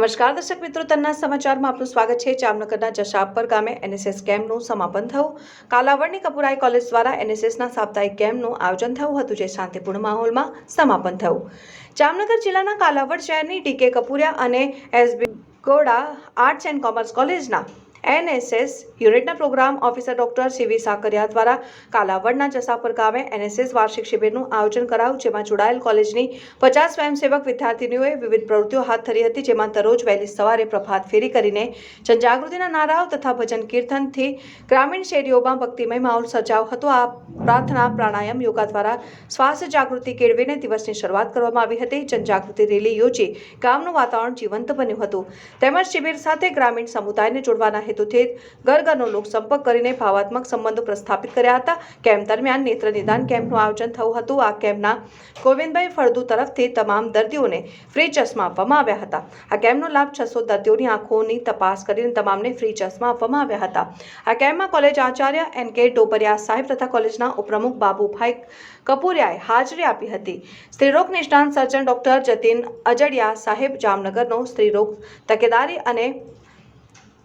નમસ્કાર, દર્શક મિત્રો, તન્ના સમાચારમાં આપનું સ્વાગત છે. જામનગરના જશાપર ગામે એનએસએસ કેમ્પનું સમાપન થયું. કાલાવડની કપુરાઈ કોલેજ દ્વારા એનએસએસના સાપ્તાહિક કેમ્પનું આયોજન થયું હતું, જે શાંતિપૂર્ણ માહોલમાં સમાપન થયું. જામનગર જિલ્લાના કાલાવડ શહેરની ડીકે કપુરિયા અને SB Goda arts and commerce કોલેજના એનએસએસ યુનિટના program officer doctor CV Sakariya દ્વારા કાલાવડના જસાપર ગામે એનએસએસ વાર્ષિક શિબિરનું આયોજન કરાયું, જેમાં જોડાયેલ કોલેજની પચાસ સ્વયંસેવક વિદ્યાર્થીનીઓએ વિવિધ પ્રવૃત્તિઓ હાથ ધરી હતી, જેમાં દરરોજ વહેલી સવારે પ્રભાત ફેરી કરીને જનજાગૃતિના નારાઓ તથા ભજન કીર્તનથી ગ્રામીણ શેરીઓમાં ભક્તિમય માહોલ સર્જાયો હતો. આ પ્રાર્થના, પ્રાણાયામ, યોગા દ્વારા શ્વાસ જાગૃતિ કેળવીને દિવસની શરૂઆત કરવામાં આવી હતી. જનજાગૃતિ રેલી યોજી ગામનું વાતાવરણ જીવંત બન્યું હતું. તેમજ શિબિર સાથે ગ્રામીણ સમુદાયને જોડવાના હેતુથી ઘર ઘરનો લોકસંપર્ક કરીને ભાવાત્મક સંબંધો પ્રસ્થાપિત કર્યા હતા. કેમ્પ દરમિયાન નેત્ર નિદાન કેમ્પનું આયોજન થયું હતું. આ કેમ્પના ગોવિંદભાઈ ફળદુ તરફથી તમામ દર્દીઓને ફ્રી ચશ્મા આપવામાં આવ્યા હતા. આ કેમ્પનો લાભ છસો દર્દીઓની આંખોની તપાસ કરીને તમામને ફ્રી ચશ્મા આપવામાં આવ્યા હતા. આ કેમ્પમાં કોલેજ આચાર્ય એન કે ડોબરિયા સાહેબ તથા કોલેજના ઉપપ્રમુખ બાબુભાઈ કપૂરિયાએ હાજરી આપી હતી. સ્ત્રીરોગ નિષ્ણાંત સર્જન ડોક્ટર જતીન અજડિયા સાહેબ જામનગરનો સ્ત્રીરોગ તકેદારી અને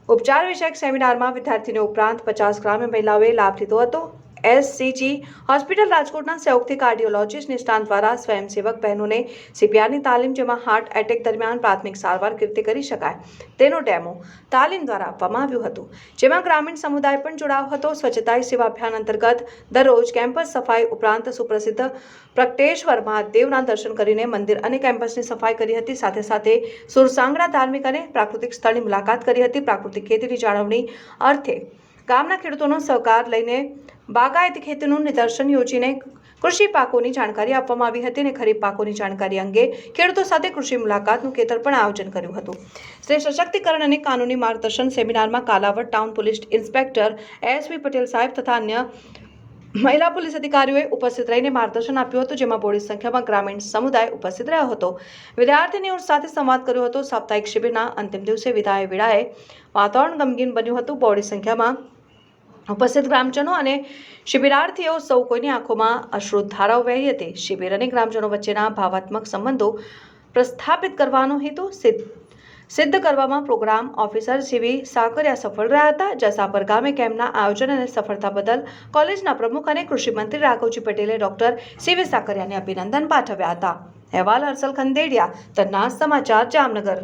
ઉપચાર વિષયક સેમિનારમાં વિદ્યાર્થીઓ ઉપરાંત પચાસ ગ્રામ્ય મહિલાઓએ લાભ લીધો હતો. એસસીજી હોસ્પિટલ રાજકોટના સહયોગથી કાર્ડિયોલોજીસ્ટ નિષ્ણાંત દ્વારા સ્વયંસેવક બહેનોને સીપીઆરની તાલીમ જેમાં હાર્ટ એટેક દરમિયાન પ્રાથમિક સારવાર કેવી કરી શકાય. તેનો ડેમો તાલીમ દ્વારા આપવામાં આવ્યું હતું, જેમાં ગ્રામીણ સમુદાય પણ જોડાયો હતો. સ્વચ્છતા સેવા અભિયાન અંતર્ગત દરરોજ કેમ્પસ સફાઈ ઉપરાંત સુપ્રસિદ્ધ પ્રકટેશ્વર મહાદેવના દર્શન કરીને મંદિર અને કેમ્પસની સફાઈ કરી હતી. સાથે સાથે સુરસાંગડા ધાર્મિક અને પ્રાકૃતિક સ્થળની મુલાકાત કરી હતી. પ્રાકૃતિક ખેતીની જાળવણી અર્થે ગામના ખેડૂતોનો સહકાર લઈને બાગાયતી ખેતીનું નિદર્શન યોજીને કૃષિ પાકોની જાણકારી આપવામાં આવી હતી અને ખરીફ પાકોની જાણકારી અંગે ખેડૂતો સાથે કૃષિ મુલાકાતનું ખેતર પણ આયોજન કર્યું હતું. શ્રી સશક્તિકરણ અને કાનૂની માર્ગદર્શન સેમિનારમાં Kalavad town police inspector SV Patel સાહેબ તથા અન્ય મહિલા પોલીસ અધિકારીઓએ ઉપસ્થિત રહીને માર્ગદર્શન આપ્યું હતું, જેમાં બોડી સંખ્યામાં ગ્રામીણ સમુદાય ઉપસ્થિત રહ્યો હતો. વિદ્યાર્થીનીઓ સાથે સંવાદ કર્યો હતો. સાપ્તાહિક શિબિરના અંતિમ દિવસે વિદાય વેળાએ વાતાવરણ ગમગીન બન્યું હતું. બોડી સંખ્યામાં ઉપસ્થિત ગ્રામજનો અને શિબિરાર્થીઓ સૌ કોઈની આંખોમાં અશ્રુધારાઓ વહી હતી. શિબિર અને ગ્રામજનો વચ્ચેના ભાવાત્મક સંબંધો પ્રસ્થાપિત કરવાનો હેતુ સિદ્ધ સિદ્ધ કરવામાં પ્રોગ્રામ ઓફિસર સીવી સાકરિયા સફળ રહ્યા હતા. જસાપર ગામે કેમ્પના આયોજન અને સફળતા બદલ કોલેજના પ્રમુખ અને કૃષિમંત્રી રાઘવજી પટેલે ડોક્ટર સીવી સાકરિયાને અભિનંદન પાઠવ્યા હતા. અહેવાલ હર્ષલ ખંદેડિયા તન્ના સમાચાર જામનગર.